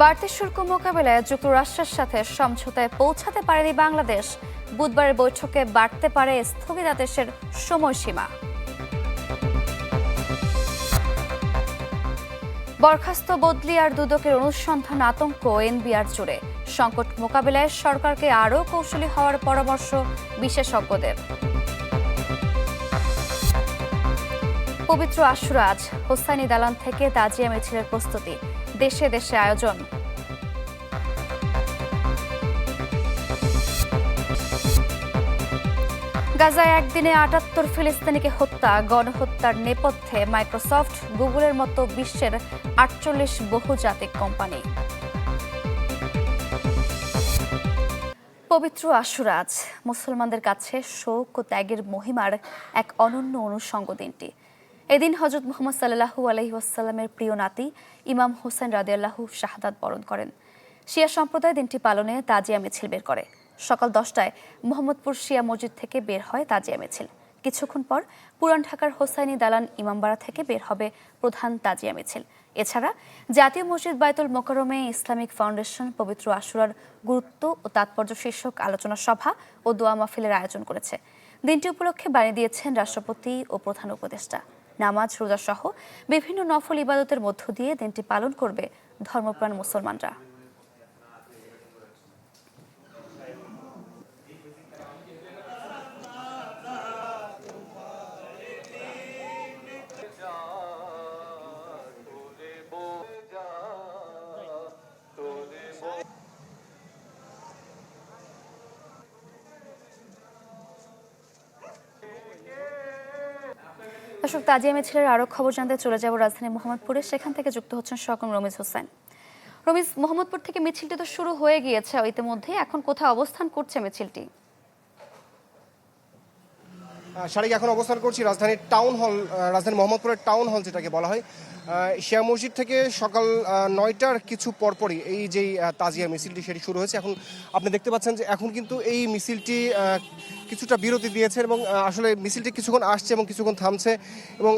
বাড়তি শুল্ক মোকাবেলায় যুক্তরাষ্ট্রের সাথে সমঝোতায় পৌঁছাতে পারেনি বাংলাদেশ। বুধবারের বৈঠকে বাড়তে পারে স্থগিতাদেশের সময়সীমা। বরখাস্ত বদলি আর দুদকের অনুসন্ধান আতঙ্ক এনবিআর জুড়ে। সংকট মোকাবিলায় সরকারকে আরও কৌশলী হওয়ার পরামর্শ বিশেষজ্ঞদের। পবিত্র আশুরাজ, হোসাইনি দালান থেকে তাজিয়া মিছিলের প্রস্তুতি। দেশে দেশে আয়োজন। গাজায় একদিনে আটাত্তর ফিলিস্তিনিকে হত্যা, গণহত্যার নেপথ্যে মাইক্রোসফট, গুগলের মতো বিশ্বের আটচল্লিশ বহুজাতিক কোম্পানি। পবিত্র আশুরাজ, মুসলমানদের কাছে শোক ও ত্যাগের মহিমার এক অনন্য অনুষঙ্গ দিনটি। এদিন হজরত মোহাম্মদ সাল্লাহু আলহি ওয়াসাল্লামের প্রিয় নাতি ইমাম হোসেন রাদিয়াল্লাহু শাহাদাত বরণ করেন। শিয়া সম্প্রদায় দিনটি পালনে তাজিয়া মিছিল বের করে। সকাল দশটায় মোহাম্মদপুর শিয়া মসজিদ থেকে বের হয় তাজিয়া মিছিল। কিছুক্ষণ পর পুরান ঢাকার হোসাইনি দালান ইমামবাড়া থেকে বের হবে প্রধান তাজিয়া মিছিল। এছাড়া জাতীয় মসজিদ বায়তুল মোকরমে ইসলামিক ফাউন্ডেশন, পবিত্র আশুরার গুরুত্ব ও তাৎপর্য শীর্ষক আলোচনা সভা ও দোয়া মাহফিলের আয়োজন করেছে। দিনটি উপলক্ষে বাণী দিয়েছেন রাষ্ট্রপতি ও প্রধান উপদেষ্টা। নামাজ রোজা সহ বিভিন্ন নফল ইবাদতের মধ্য দিয়ে দিনটি পালন করবে ধর্মপ্রাণ মুসলমানরা। দর্শক, তাজিয়া মিছিলের আরও খবর জানতে চলে যাব রাজধানী মোহাম্মদপুরে। সেখান থেকে যুক্ত হচ্ছেন সকম রমিজ হোসেন। রমিজ, মোহাম্মদপুর থেকে মিছিলটি তো শুরু হয়ে গিয়েছে। ইতিমধ্যে এখন কোথায় অবস্থান করছে মিছিলটি? সারিক এখন অবস্থান করছি রাজধানীর টাউন হল রাজধানী মোহাম্মদপুরের টাউন হল যেটাকে বলা হয়। শিয়া মসজিদ থেকে সকাল নয়টার কিছু পরপরই এই যে তাজিয়া মিছিলটি সেটি শুরু হয়েছে। এখন আপনি দেখতে পাচ্ছেন যে এখন কিন্তু এই মিছিলটি কিছুটা বিরতি দিয়েছে এবং আসলে মিছিলটি কিছুক্ষণ আসছে এবং কিছুক্ষণ থামছে এবং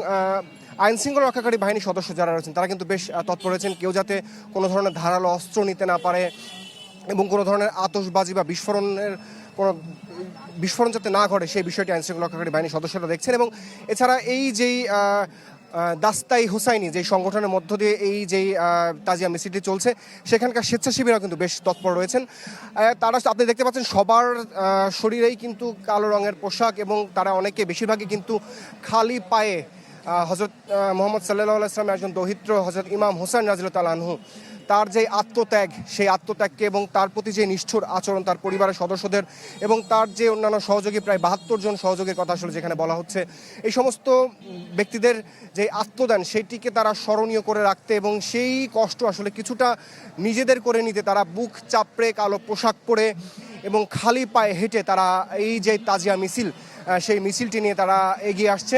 আইন শৃঙ্খলা রক্ষাকারী বাহিনীর সদস্য যারা রয়েছেন, তারা কিন্তু বেশ তৎপর রয়েছেন। কেউ যাতে কোনো ধরনের ধারালো অস্ত্র নিতে না পারে এবং কোনো ধরনের আতশবাজি বা বিস্ফোরণের বিস্ফোরণ যাতে না ঘটে, সেই বিষয়টি আইনশৃঙ্খলা রক্ষাকারী বাহিনীর সদস্যরা দেখছেন এবং এছাড়া এই যেই দাস্তাই হুসাইনি, যেই সংগঠনের মধ্য দিয়ে এই যেই তাজিয়া মিছিলটি চলছে, সেখানকার স্বেচ্ছাসেবীরা কিন্তু বেশ তৎপর রয়েছেন। তারা আপনি দেখতে পাচ্ছেন সবার শরীরেই কিন্তু কালো রঙের পোশাক এবং তারা অনেকে বেশিরভাগই কিন্তু খালি পায়ে হজরত মোহাম্মদ সাল্লাহ ইসলামের একজন দহিত্র হজরত ইমাম হোসেন রাজিল আনহু। তার যে আত্মত্যাগ, সেই আত্মত্যাগকে এবং তার প্রতি যে নিষ্ঠুর আচরণ তার পরিবারের সদস্যদের এবং তার যে অন্যান্য সহযোগী, প্রায় বাহাত্তর জন সহযোগীর কথা আসলে যেখানে বলা হচ্ছে, এই সমস্ত ব্যক্তিদের যে আত্মদান সেইটিকে তারা স্মরণীয় করে রাখতে এবং সেই কষ্ট আসলে কিছুটা নিজেদের করে নিতে তারা বুক চাপড়ে, কালো পোশাক পরে এবং খালি পায়ে হেঁটে তারা এই যে তাজিয়া মিছিল সেই মিছিলটি নিয়ে তারা এগিয়ে আসছে।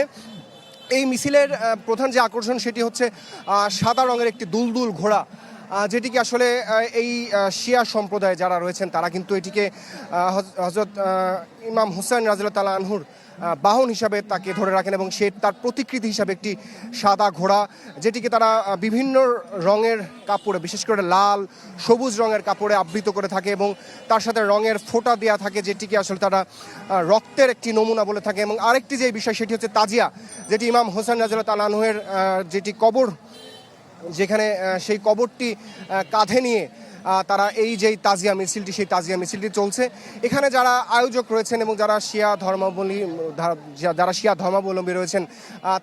এই মিছিলের প্রধান যে আকর্ষণ সেটি হচ্ছে সাদা রঙের একটি দুলদুল ঘোড়া যেটিকে আসলে এই শিয়া সম্প্রদায় যারা রয়েছেন, তারা কিন্তু এটিকে হজরত ইমাম হুসাইন রাজিল তালা আনহুর বাহন হিসাবে তাকে ধরে রাখেন এবং সে তার প্রতিকৃতি হিসাবে একটি সাদা ঘোড়া, যেটিকে তারা বিভিন্ন রঙের কাপড়ে, বিশেষ করে লাল, সবুজ রঙের কাপড়ে আবৃত করে থাকে এবং তার সাথে রঙের ফোঁটা দেওয়া থাকে, যেটিকে আসলে তারা রক্তের একটি নমুনা বলে থাকে এবং আরেকটি যে বিষয়, সেটি হচ্ছে তাজিয়া, যেটি ইমাম হোসেন রাজিল তালানহের যেটি কবর যেখানে সেই কবরটি কাঁধে নিয়ে তারা এই যে তাজিয়া মিছিলটি, সেই তাজিয়া মিছিলটি চলছে। এখানে যারা আয়োজক রয়েছেন এবং যারা শিয়া ধর্মাবলী যারা শিয়া ধর্মাবলম্বী রয়েছেন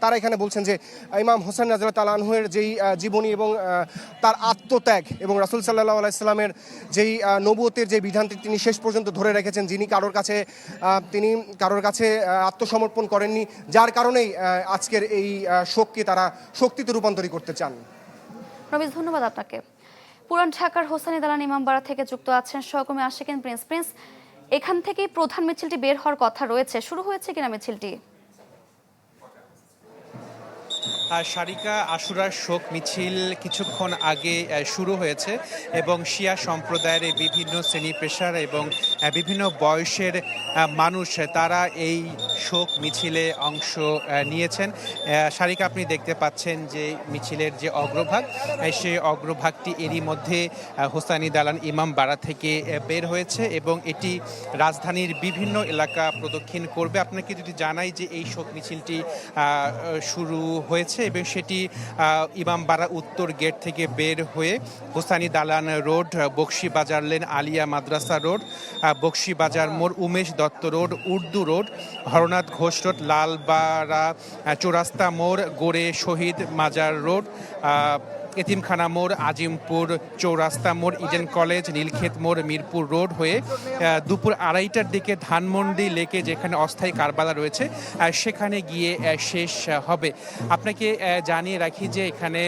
তারা এখানে বলছেন যে, ইমাম হোসেন রাজা তালানহুয়ের যেই জীবনী এবং তার আত্মত্যাগ এবং রাসুল সাল্লাহ আলাইস্লামের যেই নবুয়তের যে বিধানটি তিনি শেষ পর্যন্ত ধরে রেখেছেন, যিনি কারোর কাছে তিনি কারোর কাছে আত্মসমর্পণ করেননি, যার কারণেই আজকের এই শোককে তারা শক্তিতে রূপান্তরী করতে চান। রমিজ ধন্যবাদ আপনাকে। পুরান ঢাকার হোসানি দালান ইমামবাড়া থেকে যুক্ত আছেন সহকর্মী আশিকেন প্রিন্স। প্রিন্স, এখান থেকেই প্রধান মিছিলটি বের হওয়ার কথা রয়েছে। শুরু হয়েছে কিনা মিছিলটি? সারিকা আশুরার শোক মিছিল কিছুক্ষণ আগে শুরু হয়েছে এবং শিয়া সম্প্রদায়ের বিভিন্ন শ্রেণি পেশার এবং বিভিন্ন বয়সের মানুষ তারা এই শোক মিছিলে অংশ নিয়েছেন। সারিকা, আপনি দেখতে পাচ্ছেন যে মিছিলের যে অগ্রভাগ সেই অগ্রভাগটি এরই মধ্যে হোসানি দালান ইমাম বাড়া থেকে বের হয়েছে এবং এটি রাজধানীর বিভিন্ন এলাকা প্রদক্ষিণ করবে। আপনাকে যদি জানাই যে এই শোক মিছিলটি শুরু হয়েছে এবং সেটি ইমামবাড়া উত্তর গেট থেকে বের হয়ে হোসানি Dalan road Boxi Bazar lane Alia Madrasa road ah, Boxi Bazar মোড় Umesh Dutta road Urdu road Haranath Ghosh road Lalbara চৌরাস্তা মোড় গোড়ে শহীদ মাজার রোড এতিমখানা মোড়, আজিমপুর চৌরাস্তা মোড়, ইডেন কলেজ, নীলক্ষেত মোড়, মিরপুর রোড হয়ে দুপুর আড়াইটার দিকে ধানমন্ডি লেকে যেখানে অস্থায়ী কারবালা রয়েছে সেখানে গিয়ে শেষ হবে। আপনাকে জানিয়ে রাখি যে এখানে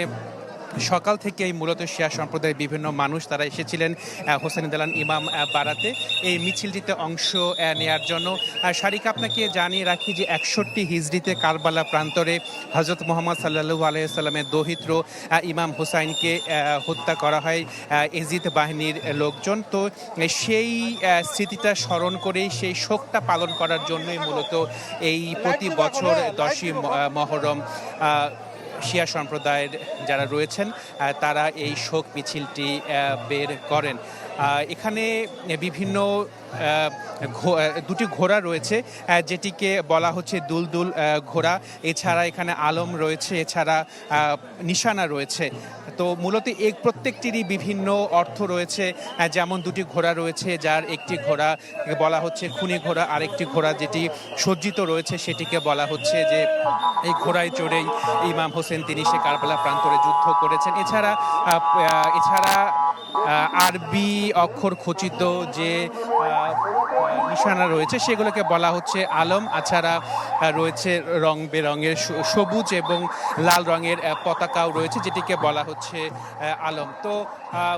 সকাল থেকেই মূলত শিয়া সম্প্রদায়ের বিভিন্ন মানুষ তারা এসেছিলেন হোসেন দালান ইমাম বাড়াতে এই মিছিলটিতে অংশ নেয়ার জন্য। শারিক, আপনাকে জানিয়ে রাখি যে একষট্টি হিজড়িতে কারবালা প্রান্তরে হজরত মোহাম্মদ সাল্লাল্লাহু আলাইসাল্লামের দহিত্র ইমাম হুসাইনকে হত্যা করা হয় এজিদ বাহিনীর লোকজন। তো সেই স্মৃতিটা স্মরণ করেই সেই শোকটা পালন করার জন্যই মূলত এই প্রতি বছর দশই মহরম শিয়া সম্প্রদায়ের যারা রয়েছেন তারা এই শোক মিছিলটি বের করেন। এখানে বিভিন্ন দুটি ঘোড়া রয়েছে যেটিকে বলা হচ্ছে দুলদুল ঘোড়া। এছাড়া এখানে আলম রয়েছে, এছাড়া নিশানা রয়েছে। তো মূলত এই প্রত্যেকটিরই বিভিন্ন অর্থ রয়েছে যেমন দুটি ঘোড়া রয়েছে, যার একটি ঘোড়া বলা হচ্ছে খুনি ঘোড়া, আরেকটি ঘোড়া যেটি সজ্জিত রয়েছে, সেটিকে বলা হচ্ছে যে এই ঘোড়ায় চড়েই ইমাম হোসেন, তিনি সে কারবালা প্রান্তরে যুদ্ধ করেছেন। এছাড়া এছাড়া আরবি অক্ষর খচিত যে নিশানা রয়েছে, সেগুলোকে বলা হচ্ছে আলম। আছাড়া রয়েছে রং বেরঙের সবুজ এবং লাল রঙের পতাকাও রয়েছে, যেটিকে বলা হচ্ছে আলম। তো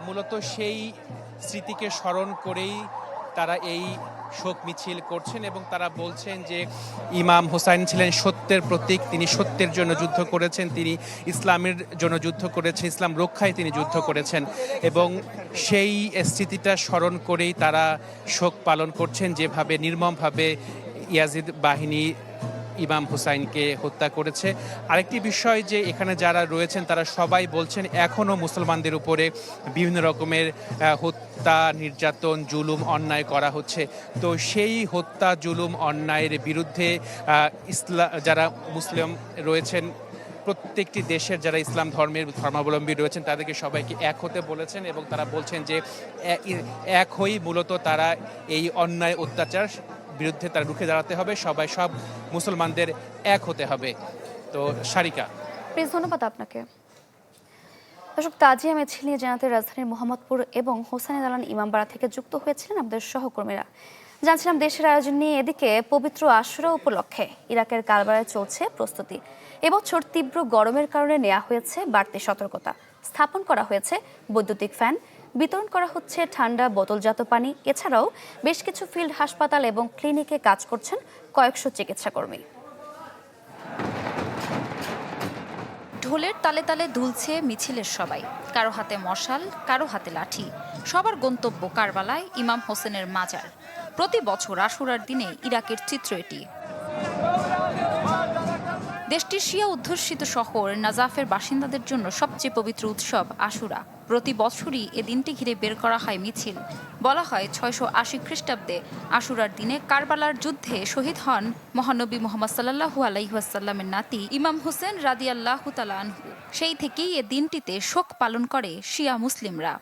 মূলত সেই স্মৃতিকে স্মরণ করেই তারা এই শোক মিছিল করছেন এবং তারা বলছেন যে ইমাম হোসাইন ছিলেন সত্যের প্রতীক, তিনি সত্যের জন্য যুদ্ধ করেছেন, তিনি ইসলামের জন্য যুদ্ধ করেছেন, ইসলাম রক্ষায় তিনি যুদ্ধ করেছেন এবং সেই স্মৃতিটা স্মরণ করেই তারা শোক পালন করছেন যেভাবে নির্মমভাবে ইয়াজিদ বাহিনী ইমাম হুসাইনকে হত্যা করেছে। আরেকটি বিষয় যে এখানে যারা রয়েছেন, তারা সবাই বলছেন এখনও মুসলমানদের উপরে বিভিন্ন রকমের হত্যা, নির্যাতন, জুলুম, অন্যায় করা হচ্ছে। তো সেই হত্যা, জুলুম, অন্যায়ের বিরুদ্ধে ইসলাম যারা মুসলিম রয়েছেন, প্রত্যেকটি দেশের যারা ইসলাম ধর্মের ধর্মাবলম্বী রয়েছেন, তাদেরকে সবাইকে এক হতে বলেছেন এবং তারা বলছেন যে এক হয়েই মূলত তারা এই অন্যায় অত্যাচার বিরুদ্ধে তারা রুখে দাঁড়াতে হবে, সবাই সব মুসলমানদের এক হতে হবে। তো সারিকা। প্লিজ ধন্যবাদ আপনাকে। দর্শক, তাজিয়া মিছিল নিয়ে জানাতে রাজধানীর মোহাম্মদপুর এবং হোসানি দালান ইমামবাড়া থেকে যুক্ত হয়েছিলেন আমাদের সহকর্মীরা। জানছিলাম, দেশের আয়োজন নিয়ে এদিকে পবিত্র আশুরা উপলক্ষে ইরাকের কারবারায় চলছে প্রস্তুতি। এবছর তীব্র গরমের কারণে নেওয়া হয়েছে বাড়তি সতর্কতা। স্থাপন করা হয়েছে বৈদ্যুতিক ফ্যান বিতরণ করা হচ্ছে ঠান্ডা বোতলজাত পানি। এছাড়াও বেশ কিছু ফিল্ড হাসপাতাল এবং ক্লিনিকে কাজ করছেন কয়েকশো চিকিৎসাকর্মী। ঢোলের তালে তালে দুলছে মিছিলের সবাই। কারও হাতে মশাল, কারও হাতে লাঠি। সবার গন্তব্য কারবালায় ইমাম হোসেনের মাজার। প্রতি বছর আশুরার দিনে ইরাকের চিত্র এটি। দেশটির শিয়া অধ্যুষিত শহর নাজাফের বাসিন্দাদের জন্য সবচেয়ে পবিত্র উৎসব আশুরা। প্রতি বছরই এ দিনটি ঘিরে বের করা হয় মিছিল। বলা হয় ছয়শো আশি খ্রিস্টাব্দে আশুরার দিনে কারবালার যুদ্ধে শহীদ হন মহানবী মোহাম্মদ সাল্লাহু আলাইহাসাল্লামের নাতি ইমাম হোসেন রাদিয়াল্লাহ আনহু। সেই থেকেই এ দিনটিতে শোক পালন করে শিয়া মুসলিমরা।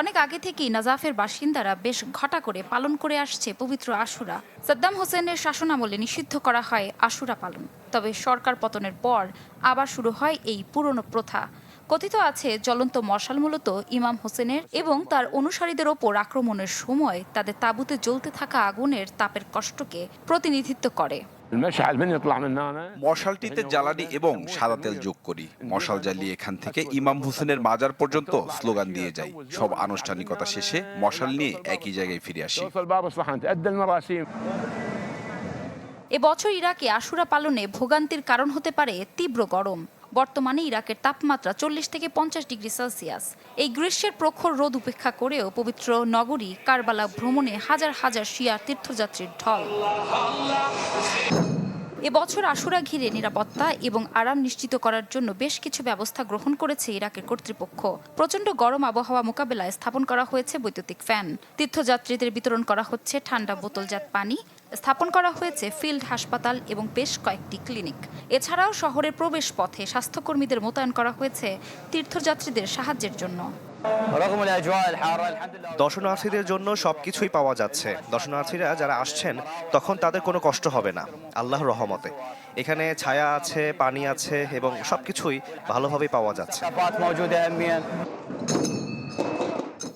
অনেক আগে থেকেই নাজাফের বাসিন্দারা বেশ ঘটা করে পালন করে আসছে পবিত্র আশুরা। সাদ্দাম হোসেনের শাসনামলে নিষিদ্ধ করা হয় আশুরা পালন। তবে সরকার পতনের পর আবার শুরু হয় এই পুরনো প্রথা। কথিত আছে, জ্বলন্ত মশাল মূলত ইমাম হোসেনের এবং তার অনুসারীদের ওপর আক্রমণের সময় তাদের তাঁবুতে জ্বলতে থাকা আগুনের তাপের কষ্টকে প্রতিনিধিত্ব করে। মশালটিতে জ্বালানি এবং সাদা তেল যোগ করি। মশাল জ্বালিয়ে এখান থেকে ইমাম হোসেনের মাজার পর্যন্ত স্লোগান দিয়ে যাই। সব আনুষ্ঠানিকতা শেষে মশাল নিয়ে একই জায়গায় ফিরে আসি। এবছর ইরাকে আশুরা পালনে ভোগান্তির কারণ হতে পারে তীব্র গরম। বর্তমানে ইরাকের তাপমাত্রা চল্লিশ থেকে পঞ্চাশ ডিগ্রি সেলসিয়াস। এই গ্রীষ্মের প্রখর রোদ উপেক্ষা করেও পবিত্র নগরী কারবালা ভ্রমণে হাজার হাজার শিয়া তীর্থযাত্রীর ঢল। এবছর আশুরা ঘিরে নিরাপত্তা এবং আরাম নিশ্চিত করার জন্য বেশ কিছু ব্যবস্থা গ্রহণ করেছে ইরাকের কর্তৃপক্ষ। প্রচণ্ড গরম আবহাওয়া মোকাবেলায় স্থাপন করা হয়েছে বৈদ্যুতিক ফ্যান। তীর্থযাত্রীদের বিতরণ করা হচ্ছে ঠান্ডা বোতলজাত পানি স্থাপন করা হয়েছে ফিল্ড হাসপাতাল এবং বেশ কয়েকটি ক্লিনিক। এছাড়াও শহরের প্রবেশ পথে স্বাস্থ্যকর্মীদের মোতায়েন করা হয়েছে তীর্থযাত্রীদের সাহায্যের জন্য। দর্শনার্থীদের জন্য সবকিছুই পাওয়া যাচ্ছে। দর্শনার্থীরা যারা আসছেন, তখন তাদের কোনো কষ্ট হবে না আল্লাহ রহমতে। এখানে ছায়া আছে, পানি আছে এবং সবকিছুই ভালোভাবে পাওয়া যাচ্ছে।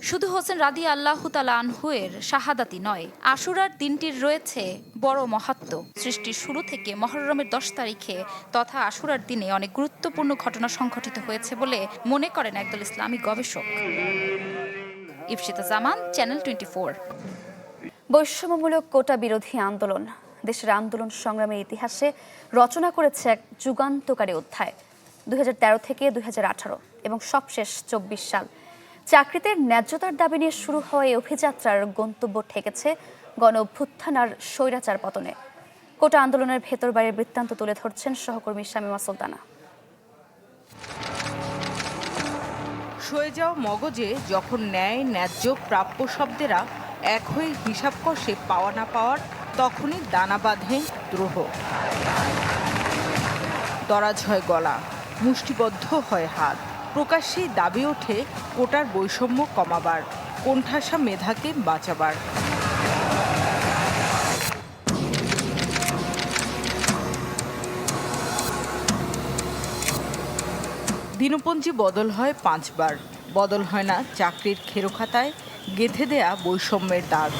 শুধু হোসেন রাদি আল্লাহ আনহুয়ের শাহাদাতি নয়, আশুরার দিনটির রয়েছে বড় মহাত্ম সৃষ্টির শুরু থেকে মহররমের দশ তারিখে তথা আশুরার দিনে অনেক গুরুত্বপূর্ণ ঘটনা সংঘটিত হয়েছে বলে মনে করেন একদল ইসলামী গবেষক। Ifsita Zaman, channel twenty four. বৈষম্যমূলক কোটা বিরোধী আন্দোলন, দেশের আন্দোলন সংগ্রামের ইতিহাসে রচনা করেছে এক যুগান্তকারী অধ্যায়, দুই হাজার তেরো থেকে দুই হাজার আঠারো এবং সবশেষ চব্বিশ সাল। চাকরিতে ন্যায্যতার দাবি নিয়ে শুরু হওয়া এই অভিযাত্রার গন্তব্য ঠেকেছে গণ আর স্বৈরাচার পতনে। কোটা আন্দোলনের ভেতর বাইরের বৃত্তান্ত তুলে ধরছেন সহকর্মী শামীমা সুলতানা। সয়ে যাওয়া মগজে যখন ন্যায়, ন্যায্য, প্রাপ্য শব্দেরা এক হয়ে হিসাব কষে পাওয়া না পাওয়ার, তখনই দানা বাঁধে দ্রোহ। দরাজ হয় গলা, মুষ্টিবদ্ধ হয় হাত। প্রকাশ্যেই দাবি ওঠে কোটার বৈষম্য কমাবার, কোণঠাসা মেধাকে বাঁচাবার। দিনপঞ্জি বদল হয় পাঁচবার। বদল হয় না চাকরির খেরোখাতায় গেঁথে দেয়া বৈষম্যের দাগ।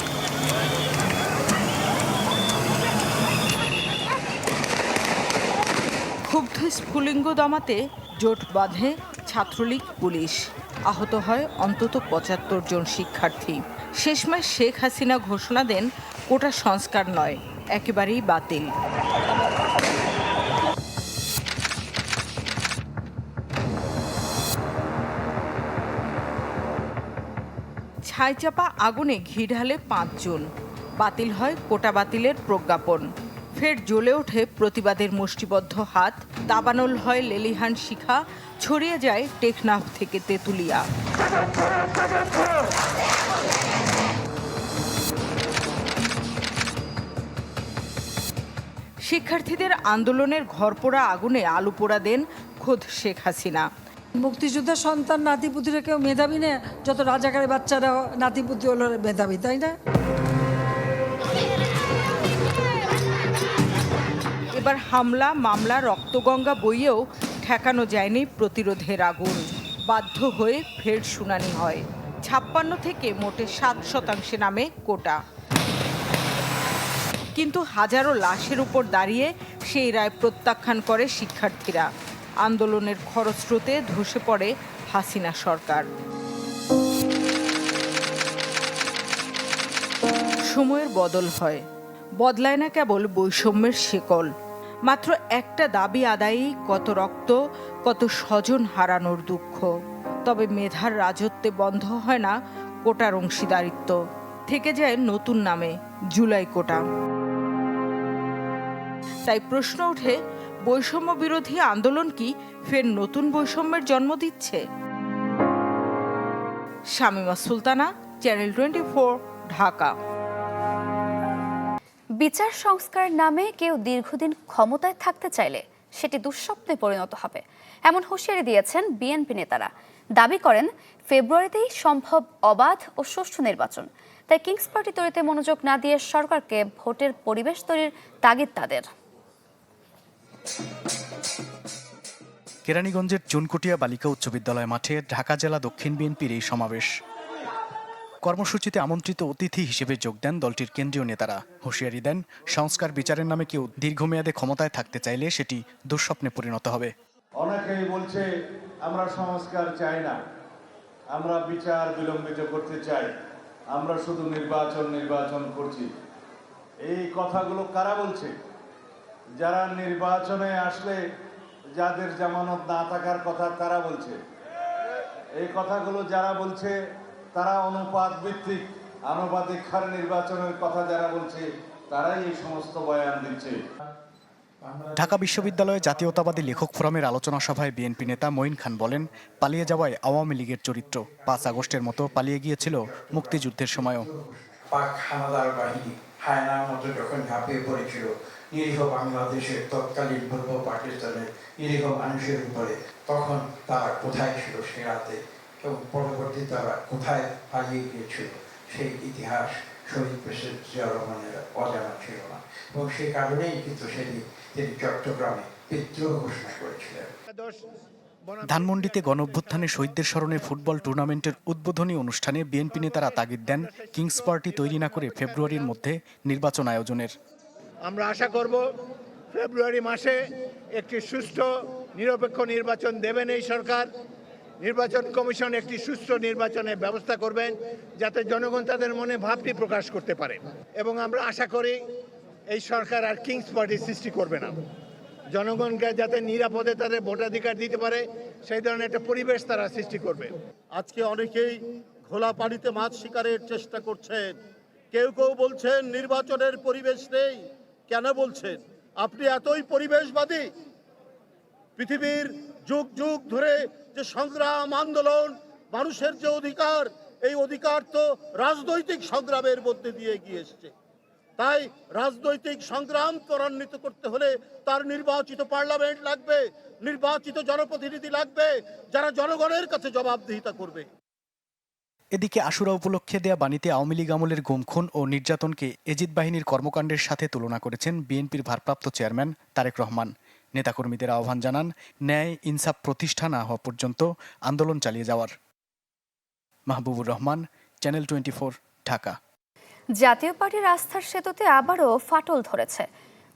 ক্ষুব্ধ স্ফুলিঙ্গ দমাতে জোট বাঁধে ছাত্রলীগ, পুলিশ। আহত হয় অন্তত পঁচাত্তর জন শিক্ষার্থী। শেষমেশ শেখ হাসিনা ঘোষণা দেন, কোটা সংস্কার নয়, একেবারেই বাতিল। ছাইচাপা আগুনে ঘি ঢালে পাঁচজন। বাতিল হয় কোটা বাতিলের প্রজ্ঞাপন। ফের জ্বলে ওঠে প্রতিবাদের মুষ্টিবদ্ধ হাত। দাবানল হয় লেলিহান শিখা, ছড়িয়ে যায় টেকনাফ থেকে তেঁতুলিয়া। শিক্ষার্থীদের আন্দোলনের ঘরপোড়া আগুনে আলু পোড়া দেন খোদ শেখ হাসিনা। মুক্তিযোদ্ধার সন্তান নাতিপুতিরা কেউ মেধাবী না, যত রাজাকারের বাচ্চারা নাতিপুতি হলো মেধাবী, তাই না? এবার হামলা, মামলা, রক্তগঙ্গা বইয়েও ঠেকানো যায়নি প্রতিরোধের আগুন। বাধ্য হয়ে ফের শুনানি হয়। ছাপ্পান্ন থেকে মোটে সাত শতাংশে নামে কোটা। কিন্তু হাজারো লাশের উপর দাঁড়িয়ে সেই রায় প্রত্যাখ্যান করে শিক্ষার্থীরা। আন্দোলনের খরস্রোতে ধসে পড়ে হাসিনা সরকার। সময়ের বদল হয়। বদলায় না কেবল বৈষম্যের শিকল। মাত্র একটা দাবি আদায়ই কত রক্ত, কত স্বজন হারানোর দুঃখ। তবে মেধার রাজত্বে বন্ধ হয় না কোটার অংশীদারিত্ব। থেকে যায় নতুন নামে, জুলাই কোটা। তাই প্রশ্ন ওঠে, বৈষম্য বিরোধী আন্দোলন কি ফের নতুন বৈষম্যের জন্ম দিচ্ছে? Shamima Sultana, channel twenty Dhaka. বিচার সংস্কার নামে কেউ দীর্ঘদিন ক্ষমতায় থাকতে চাইলে সেটি দুঃস্বপ্নে পরিণত হবে। এমন হুঁশিয়ারি দিয়েছেন বিএনপি নেতারা। দাবি করেন, ফেব্রুয়ারিতেই সম্ভব অবাধ ও সুষ্ঠু নির্বাচন। তাই কিংস পার্টি তৈরিতে মনোযোগ না দিয়ে সরকারকে ভোটের পরিবেশ তৈরির তাগিদ তাদের। কেরানীগঞ্জের চুনকুটিয়া বালিকা উচ্চ বিদ্যালয় মাঠে ঢাকা জেলা দক্ষিণ বিএনপির এই সমাবেশ। কর্মসূচিতে আমন্ত্রিত অতিথি হিসেবে যোগ দেন দলটির কেন্দ্রীয় নেতারা। হুঁশিয়ারি দেন, সংস্কার বিচারের নামে কেউ দীর্ঘমেয়াদে ক্ষমতায় থাকতে চাইলে সেটি দুঃস্বপ্নে পরিণত হবে। অনেকেই বলছে, আমরা সংস্কার চাই না। আমরা বিচার বিলম্বিত করতে চাই। আমরা শুধু নির্বাচন নির্বাচন করছি। এই কথাগুলো কারা বলছে? যারা নির্বাচনে আসলে যাদের জামানত না থাকার কথা তারা বলছে। এই কথাগুলো যারা বলছে তারা অনুপাত ভিত্তিক আনুপাতিক হার নির্বাচনের কথা যারা বলছে তারাই এই সমস্ত বয়ান দিচ্ছে। ঢাকা বিশ্ববিদ্যালয়ে জাতীয়তাবাদী লেখক ফোরামের আলোচনা সভায় বিএনপি নেতা মঈন খান বলেন পালিয়ে যাওয়ায় আওয়ামী লীগের চরিত্র। পাঁচ আগস্টের মতো পালিয়ে গিয়েছিল মুক্তিযুদ্ধের সময়ও। পাক হানাদার বাহিনী হায়নার মতো যখন ঝাঁপিয়ে পড়েছিল নিরীহ বাংলাদেশের তৎকালীন পূর্ব পাকিস্তানের নিরীহ মানুষের উপরে তখন তারা কোথায় ছিল সে রাতে? এবং পরবর্তী তারা কোথায় পালিয়ে গিয়েছিল সেই ইতিহাস শহীদ প্রেসিডেন্ট জিয়া রহমানের অজানা ছিল না। এবং সেই কারণেই কিন্তু সেদিন তিনি চট্টগ্রামে বিদ্রোহ ঘোষণা করেছিলেন। ধানমন্ডিতে গণ অভ্যুত্থানে শহীদদের স্মরণে ফুটবল টুর্নামেন্টের উদ্বোধনী অনুষ্ঠানে বিএনপি নেতারা তাগিদ দেন কিংস পার্টি তৈরি না করে ফেব্রুয়ারির মধ্যে নির্বাচন আয়োজনের। আমরা আশা করব ফেব্রুয়ারি মাসে একটি সুষ্ঠু নিরপেক্ষ নির্বাচন দেবেন এই সরকার। নির্বাচন কমিশন একটি সুষ্ঠু নির্বাচনের ব্যবস্থা করবেন যাতে জনগণ তাদের মনে ভাবটি প্রকাশ করতে পারে। এবং আমরা আশা করি এই সরকার আর কিংস পার্টি সৃষ্টি করবে না। জনগণকে যাতে নিরাপদে তাদের ভোটাধিকার দিতে পারে, সেই ধরনের একটা পরিবেশ তারা সৃষ্টি করবে। আজকে অনেকেই ঘোলা পানিতে মাছ শিকারের চেষ্টা করছেন। কেউ কেউ বলছেন নির্বাচনের পরিবেশ নেই। কেন বলছেন? আপনি এতই পরিবেশবাদী? পৃথিবীর যুগ যুগ ধরে যে সংগ্রাম, আন্দোলন, মানুষের যে অধিকার, এই অধিকার তো রাজনৈতিক সংগ্রামের মধ্যে দিয়ে গিয়ে এসছে। তাই রাজনৈতিক সংগ্রাম ত্বরান্বিত করতে হলে তার নির্বাচিত পার্লামেন্ট লাগবে, নির্বাচিত জনপ্রতিনিধি লাগবে, যারা জনগণের কাছে জবাবদিহিতা করবে। এদিকে আশুরা উপলক্ষে দেয়া বাণীতে আওয়ামী লীগ আমলের গুমখুন ও নির্যাতনকে এজিদ বাহিনীর কর্মকাণ্ডের সাথে তুলনা করেছেন বিএনপির ভারপ্রাপ্ত চেয়ারম্যান তারেক রহমান। নেতাকর্মীদের আহ্বান জানান, ন্যায় ইনসাফ প্রতিষ্ঠা না হওয়া পর্যন্ত আন্দোলন চালিয়ে যাওয়ার। Mahbubur Rahman, channel twenty Dhaka. জাতীয় পার্টির আস্থার সেতুতে আবারও ফাটল ধরেছে।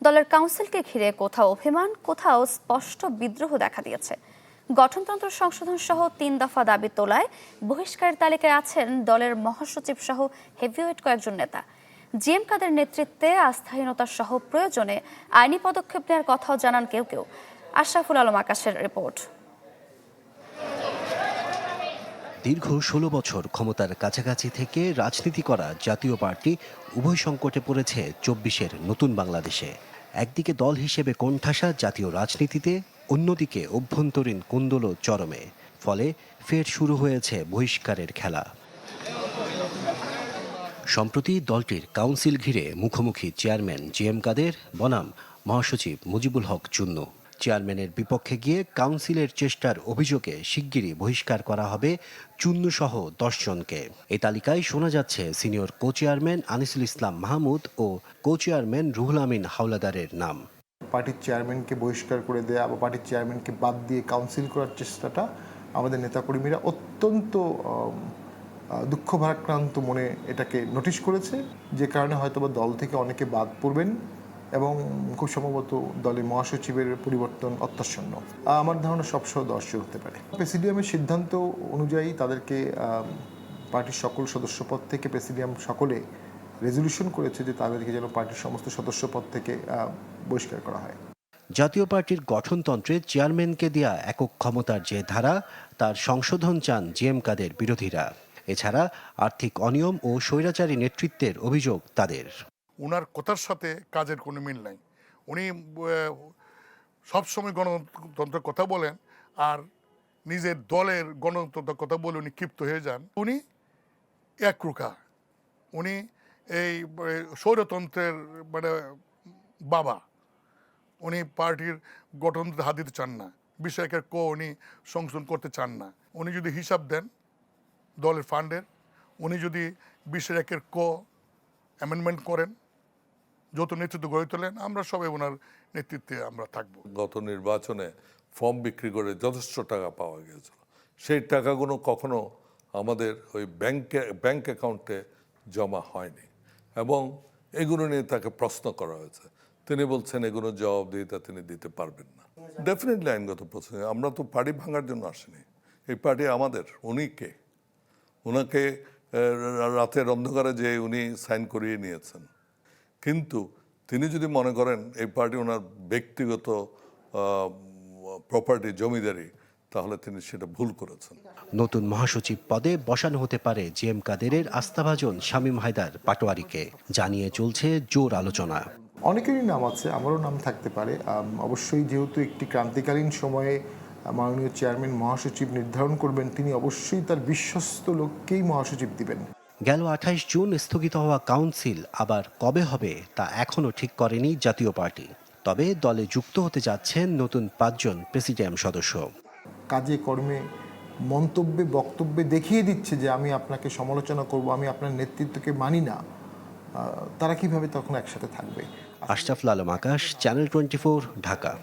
দলের কাউন্সিলকে ঘিরে কোথাও অভিমান, কোথাও স্পষ্ট বিদ্রোহ দেখা দিয়েছে। গঠনতন্ত্র সংশোধন সহ তিন দফা দাবি তোলায় বহিষ্কারের তালিকায় আছেন দলের মহাসচিব সহ হেভিওয়েট কয়েকজন নেতা। জিএম কাদের নেতৃত্বে আস্থাহীনতা সহ প্রয়োজনে আইনি পদক্ষেপ নেওয়ার কথাও জানান কেউ কেউ। আশরাফুল আলম আকাশের রিপোর্ট। দীর্ঘ ষোলো বছর ক্ষমতার কাছাকাছি থেকে রাজনীতি করা জাতীয় পার্টি উভয় সংকটে পড়েছে চব্বিশের নতুন বাংলাদেশে। একদিকে দল হিসেবে কোণঠাসা জাতীয় রাজনীতিতে, অন্যদিকে অভ্যন্তরীণ কুন্দল চরমে। ফলে ফের শুরু হয়েছে বহিষ্কারের খেলা। সম্প্রতি দলটির কাউন্সিল ঘিরে মুখোমুখি চেয়ারম্যান জি এম কাদের, বনাম মহাসচিব মুজিবুল হক চুন্নু। চেয়ারম্যানের বিপক্ষে গিয়ে কাউন্সিলের চেষ্টার অভিযোগে শিগগিরই বহিষ্কার করা হবে চুন্নু সহ দশজনকে এই তালিকায় শোনা যাচ্ছে senior co chairman Anisul Islam Mahmud ও কো চেয়ারম্যান রুহুল আমিন হাওলাদারের নাম। পার্টির চেয়ারম্যানকে বহিষ্কার করে দেয়া বা পার্টির চেয়ারম্যানকে বাদ দিয়ে কাউন্সিল করার চেষ্টাটা আমাদের নেতাকর্মীরা অত্যন্ত দুঃখ ভারাক্রান্ত মনে এটাকে নোটিশ করেছে, যে কারণে হয়তোবা দল থেকে অনেকে বাদ পড়বেন এবং খুব সম্ভবত দলের মহাসচিবের পরিবর্তন অত্যাসন্ন আমার ধারণা সবসহ দর্শক হতে পারে। প্রেসিডিয়ামের সিদ্ধান্ত অনুযায়ী তাদেরকে পার্টির সকল সদস্যপদ থেকে প্রেসিডিয়াম সকলে রেজলিউশন করেছে যে তাদেরকে যেন পার্টির সমস্ত সদস্যপদ থেকে বহিষ্কার করা হয়। জাতীয় পার্টির গঠনতন্ত্রে চেয়ারম্যানকে দেয়া একক ক্ষমতার যে ধারা, তার সংশোধন চান জিএম কাদের বিরোধীরা। এছাড়া আর্থিক অনিয়ম ও স্বৈরাচারী নেতৃত্বের অভিযোগ তাদের। ওনার কথার সাথে কাজের কোনো মিল নাই। উনি সবসময় গণতন্ত্রের কথা বলেন আর নিজের দলের গণতন্ত্রের কথা বলে উনি ক্ষিপ্ত হয়ে যান। উনি একরুকা উনি এই স্বৈরতন্ত্রের মানে বাবা। উনি পার্টির গঠনতন্ত্রে হাত দিতে চান না। বিষয়কের ক উনি সংশোধন করতে চান না। উনি যদি হিসাব দেন দলের ফান্ডের, উনি যদি বিশের একের ক অ্যামেন্ডমেন্ট করেন যত নেতৃত্ব গড়ে তোলেন, আমরা সবাই ওনার নেতৃত্বে আমরা থাকব। গত নির্বাচনে ফর্ম বিক্রি করে যথেষ্ট টাকা পাওয়া গিয়েছিল। সেই টাকাগুলো কখনো আমাদের ওই ব্যাংকে, ব্যাংক অ্যাকাউন্টে জমা হয়নি এবং এগুলো নিয়ে তাকে প্রশ্ন করা হয়েছে। তিনি বলছেন, এগুলো জবাবদিহিতা তিনি দিতে পারবেন না। ডেফিনেটলি আইনগত প্রশ্ন আমরা তো পার্টি ভাঙার জন্য আসিনি। এই পার্টি আমাদের, উনি কে? ওনাকে রাতের অন্ধকারে যে উনি সাইন করিয়ে নিয়েছেন। কিন্তু তিনি যদি মনে করেন এই পার্টি ওনার ব্যক্তিগত প্রপার্টি জমিদারি তাহলে তিনি সেটা ভুল করেছেন। নতুন মহাসচিব পদে বসানো হতে পারে জি এম কাদেরের আস্থাভাজন শামীম হায়দার পাটোয়ারিকে। জানিয়ে চলছে জোর আলোচনা। অনেকেরই নাম আছে আমারও নাম থাকতে পারে। অবশ্যই যেহেতু একটি ক্রান্তিকালীন সময়ে মাননীয় চেয়ারম্যান মহাসচিব নির্ধারণ করবেন তিনি অবশ্যই তার বিশ্বস্ত লোককেই মহাসচিব দিবেন। গেল আঠাইশ জুন স্থগিত হওয়া কাউন্সিল আবার কবে হবে তা এখনও ঠিক করেনি জাতীয় পার্টি। তবে দলে যুক্ত হতে যাচ্ছেন নতুন পাঁচজন প্রেসিডিয়াম সদস্য। কাজে কর্মে মন্তব্যে বক্তব্যে দেখিয়ে দিচ্ছে যে আমি আপনাকে সমালোচনা করব আমি আপনার নেতৃত্বকে মানি না। তারা কীভাবে তখন একসাথে থাকবে? Ashraful Alam Akash channel twenty Dhaka.